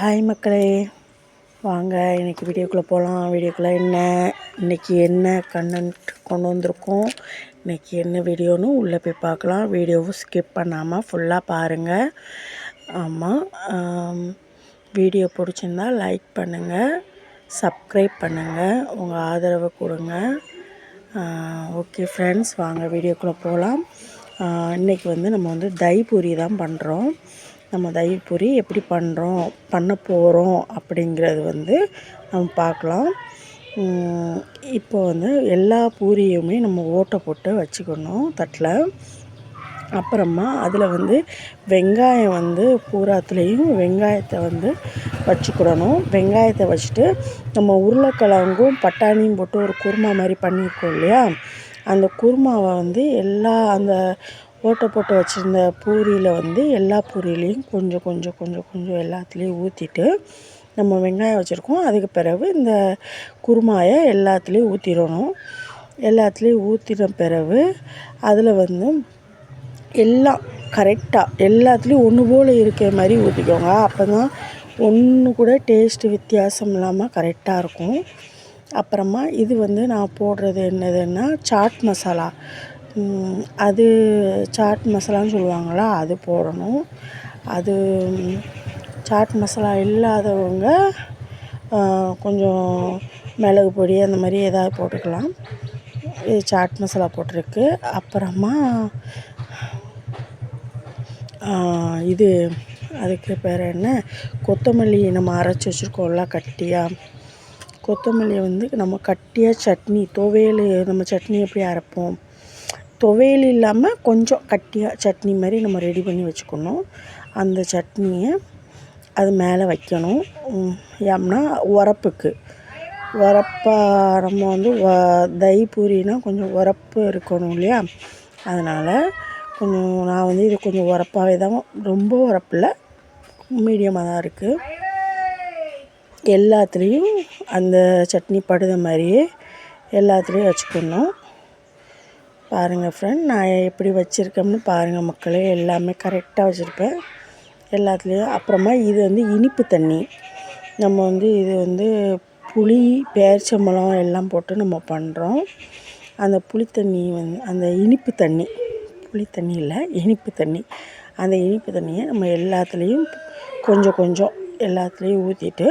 Hi மக்களே. வாங்க இன்றைக்கி வீடியோக்குள்ளே போகலாம் வீடியோக்குள்ளே என்ன இன்றைக்கி என்ன கண்டென்ட் கொண்டு வந்திருக்கோம் இன்றைக்கி என்ன வீடியோன்னு உள்ளே போய் பார்க்கலாம். வீடியோவும் ஸ்கிப் பண்ணாமல் ஃபுல்லாக பாருங்கள் ஆமாம் வீடியோ பிடிச்சிருந்தா லைக் பண்ணுங்கள் சப்ஸ்கிரைப் பண்ணுங்கள் உங்கள் ஆதரவை கொடுங்க. ஓகே ஃப்ரெண்ட்ஸ் வாங்க வீடியோக்குள்ளே போகலாம் இன்றைக்கி வந்து நம்ம வந்து தைபூரி தான் பண்ணுறோம் நம்ம தயிர் எப்படி பண்ணுறோம் பண்ண போகிறோம் அப்படிங்கிறது வந்து நம்ம பார்க்கலாம். இப்போ வந்து எல்லா பூரியுமே நம்ம ஓட்டை போட்டு வச்சுக்கணும் தட்டில். அப்புறமா அதில் வந்து வெங்காயம் வந்து பூராத்துலேயும் வெங்காயத்தை வந்து வச்சுக்கிடணும். வெங்காயத்தை வச்சுட்டு நம்ம உருளைக்கிழங்கும் பட்டாணியும் போட்டு ஒரு குருமா மாதிரி பண்ணியிருக்கோம் இல்லையா? அந்த குருமாவை வந்து எல்லா அந்த ஓட்டை போட்டு வச்சுருந்த பூரியில் வந்து எல்லா பூரியிலையும் கொஞ்சம் கொஞ்சம் கொஞ்சம் கொஞ்சம் எல்லாத்துலேயும் ஊற்றிட்டு நம்ம வெங்காயம் வச்சுருக்கோம். அதுக்கு பிறகு இந்த குருமாயை எல்லாத்துலேயும் ஊற்றிடணும் எல்லாத்துலேயும் ஊற்றின பிறகு அதில் வந்து எல்லாம் கரெக்டாக எல்லாத்துலேயும் ஒன்று போல் இருக்கிற மாதிரி ஊற்றிக்கோங்க அப்போ தான் ஒன்று கூட டேஸ்ட்டு வித்தியாசம் இல்லாமல் கரெக்டாக இருக்கும். அப்புறமா இது வந்து நான் போடுறது என்னதுன்னா சாட் மசாலா அது சாட் மசாலான்னு சொல்லுவாங்களா அது போடணும். அது சாட் மசாலா இல்லாதவங்க கொஞ்சம் மிளகு பொடி அந்த மாதிரி ஏதாவது போட்டுக்கலாம். இது சாட் மசாலா போட்டிருக்கு. அப்புறமா இது அதுக்கு பேர் என்ன? கொத்தமல்லி நம்ம அரைச்சி வச்சுருக்கோம்ல கட்டியாக கொத்தமல்லியை வந்து நம்ம கட்டியாக சட்னி துவையல் நம்ம சட்னி எப்படி அரைப்போம்? துவையல் இல்லாமல் கொஞ்சம் கட்டியாக சட்னி மாதிரி நம்ம ரெடி பண்ணி வச்சுக்கணும். அந்த சட்னியை அது மேலே வைக்கணும். ஏம்னா உரப்புக்கு. உரப்பாக நம்ம வந்து வ தயி பூரினா கொஞ்சம் உரப்பு இருக்கணும் இல்லையா? அதனால் கொஞ்சம் நான் வந்து இது கொஞ்சம் உரப்பாகவே தான் ரொம்ப உரப்பில் மீடியமாக தான் இருக்குது எல்லாத்துலேயும் அந்த சட்னி படுத மாதிரியே எல்லாத்துலேயும் வச்சுக்கணும். பாருங்கள் ஃப்ரெண்ட் நான் எப்படி வச்சுருக்கேன்னு பாருங்கள் மக்களே எல்லாமே கரெக்டாக வச்சுருப்பேன். எல்லாத்துலேயும் அப்புறமா இது வந்து இனிப்பு தண்ணி. நம்ம வந்து இது வந்து புளி பேரிச்சம்பழம் எல்லாம் போட்டு நம்ம பண்ணுறோம் அந்த புளி தண்ணி வந்து அந்த இனிப்பு தண்ணி புளி தண்ணி இல்லை இனிப்பு தண்ணி. அந்த இனிப்பு தண்ணியை நம்ம எல்லாத்துலேயும் கொஞ்சம் கொஞ்சம் எல்லாத்துலேயும் ஊற்றிட்டு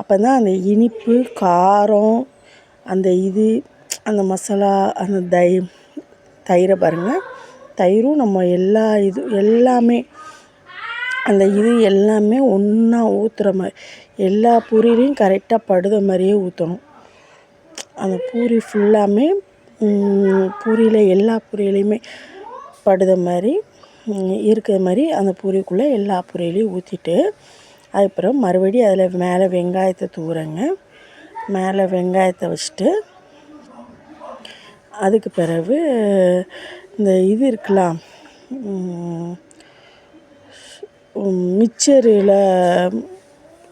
அப்போ தான் அந்த இனிப்பு காரம் அந்த இது அந்த மசாலா அந்த தை தயிரை பாருங்கள் தயிரும் நம்ம எல்லா இது எல்லாமே அந்த இது எல்லாமே ஒன்றா ஊற்றுற மாதிரி எல்லா பூரிலையும் கரெக்டாக படுத மாதிரியே ஊற்றணும் அந்த பூரி ஃபுல்லாமே பூரியில் எல்லா பூரியிலையுமே படுத மாதிரி இருக்கிற மாதிரி அந்த பூரிக்குள்ளே எல்லா பூரியிலையும் ஊற்றிட்டு அதுக்கப்புறம் மறுபடியும் அதில் மேலே வெங்காயத்தை தூரங்க மேலே வெங்காயத்தை வச்சுட்டு அதுக்கு பிறகு இந்த இது இருக்கலாம் மிச்சரில்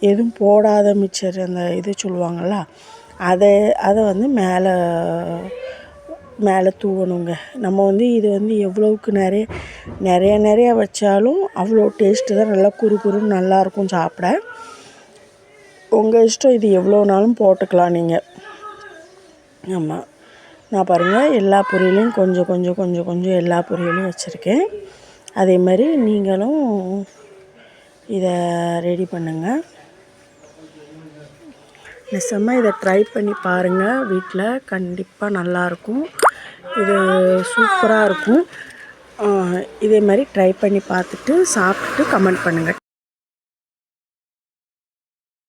எதுவும் போடாத மிச்சர் அந்த இது சொல்லுவாங்கள்ல அதை அதை வந்து மேலே மேலே தூவணுங்க. நம்ம வந்து இது வந்து எவ்வளோவுக்கு நிறைய நிறைய நிறைய வச்சாலும் அவ்வளோ டேஸ்ட்டு தான் நல்லா குறு குறுன்னு நல்லாயிருக்கும் சாப்பிட. உங்கள் இஷ்டம் இது எவ்வளோனாலும் போட்டுக்கலாம் நீங்கள் ஆமாம் நான் பாருங்கள் எல்லா பொரியலையும் கொஞ்சம் கொஞ்சம் கொஞ்சம் கொஞ்சம் எல்லா பொரியலையும் வச்சுருக்கேன். அதே மாதிரி நீங்களும் இதை ரெடி பண்ணுங்கள் நிசமாக இதை ட்ரை பண்ணி பாருங்கள் வீட்டில் கண்டிப்பாக நல்லாயிருக்கும் இது சூப்பராக இருக்கும். இதே மாதிரி ட்ரை பண்ணி பார்த்துட்டு சாப்பிட்டுட்டு கமெண்ட் பண்ணுங்கள்